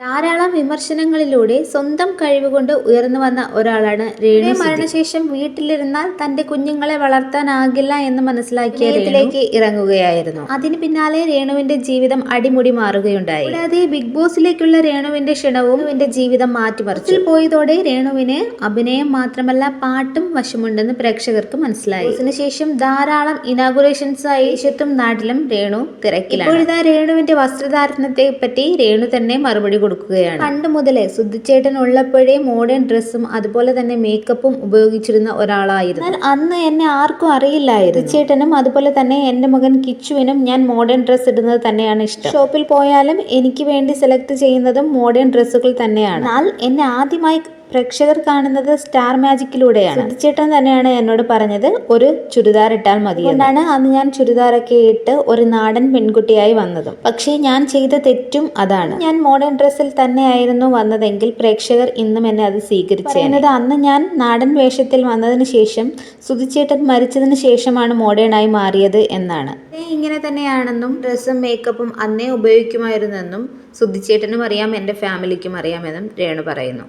ധാരാളം വിമർശനങ്ങളിലൂടെ സ്വന്തം കഴിവുകൊണ്ട് ഉയർന്നു വന്ന ഒരാളാണ് രേണു മരണശേഷം വീട്ടിലിരുന്നാൽ തന്റെ കുഞ്ഞുങ്ങളെ വളർത്താനാകില്ല എന്ന് മനസ്സിലാക്കിയ രേണുവിലേക്ക് ഇറങ്ങുകയായിരുന്നു. അതിന് പിന്നാലെ രേണുവിന്റെ ജീവിതം അടിമുടി മാറുകയുണ്ടായി. കൂടാതെ ബിഗ് ബോസിലേക്കുള്ള രേണുവിന്റെ ക്ഷണവും എന്റെ ജീവിതം മാറ്റിമറിച്ചു. പോയതോടെ രേണുവിന് അഭിനയം മാത്രമല്ല പാട്ടും വശമുണ്ടെന്ന് പ്രേക്ഷകർക്ക് മനസ്സിലായി. അതിനുശേഷം ധാരാളം ഇനാഗുറേഷൻസ് ആയി ദേശത്തും നാട്ടിലും രേണു തിരക്കിലാണ്. ഇപ്പോഴിതാ രേണുവിന്റെ വസ്ത്രധാരണത്തെ പറ്റി രേണു തന്നെ മറുപടി കൊടുക്കുകയാണ്. പണ്ട് മുതലേ സുദ്ധിച്ചേട്ടൻ ഉള്ളപ്പോഴേ മോഡേൺ ഡ്രസ്സും അതുപോലെ തന്നെ മേക്കപ്പും ഉപയോഗിച്ചിരുന്ന ഒരാളായിരുന്നു. എന്നാൽ അന്ന് എന്നെ ആർക്കും അറിയില്ലായിരുന്നു. ചേട്ടനും അതുപോലെ തന്നെ എന്റെ മകൻ കിച്ചുവിനും ഞാൻ മോഡേൺ ഡ്രസ്സ് ഇടുന്നത് തന്നെയാണ് ഇഷ്ടം. ഷോപ്പിൽ പോയാലും എനിക്ക് വേണ്ടി സെലക്ട് ചെയ്യുന്നതും മോഡേൺ ഡ്രസ്സുകൾ തന്നെയാണ്. എന്നാൽ എന്നെ ആദ്യമായി പ്രേക്ഷകർ കാണുന്നത് സ്റ്റാർ മാജിക്കിലൂടെയാണ്. ചേട്ടൻ തന്നെയാണ് എന്നോട് പറഞ്ഞത് ഒരു ചുരിദാർ ഇട്ടാൽ മതി അതുകൊണ്ടാണ് അന്ന് ഞാൻ ചുരിദാറൊക്കെ ഇട്ട് ഒരു നാടൻ പെൺകുട്ടിയായി വന്നതും. പക്ഷേ ഞാൻ ചെയ്ത തെറ്റും അതാണ്. ഞാൻ മോഡേൺ ഡ്രസ്സിൽ തന്നെയായിരുന്നു വന്നതെങ്കിൽ പ്രേക്ഷകർ ഇന്നും എന്നെ അത് സ്വീകരിച്ചു എന്നത് അന്ന് ഞാൻ നാടൻ വേഷത്തിൽ വന്നതിന് ശേഷം സുധിച്ചേട്ടൻ മരിച്ചതിന് ശേഷമാണ് മോഡേൺ ആയി മാറിയത് എന്നാണ്. ഇങ്ങനെ തന്നെയാണെന്നും ഡ്രസ്സും മേക്കപ്പും അന്നേ ഉപയോഗിക്കുമായിരുന്നെന്നും സുധിച്ചേട്ടനും അറിയാം എന്റെ ഫാമിലിക്കും അറിയാമെന്നും രേണു പറയുന്നു.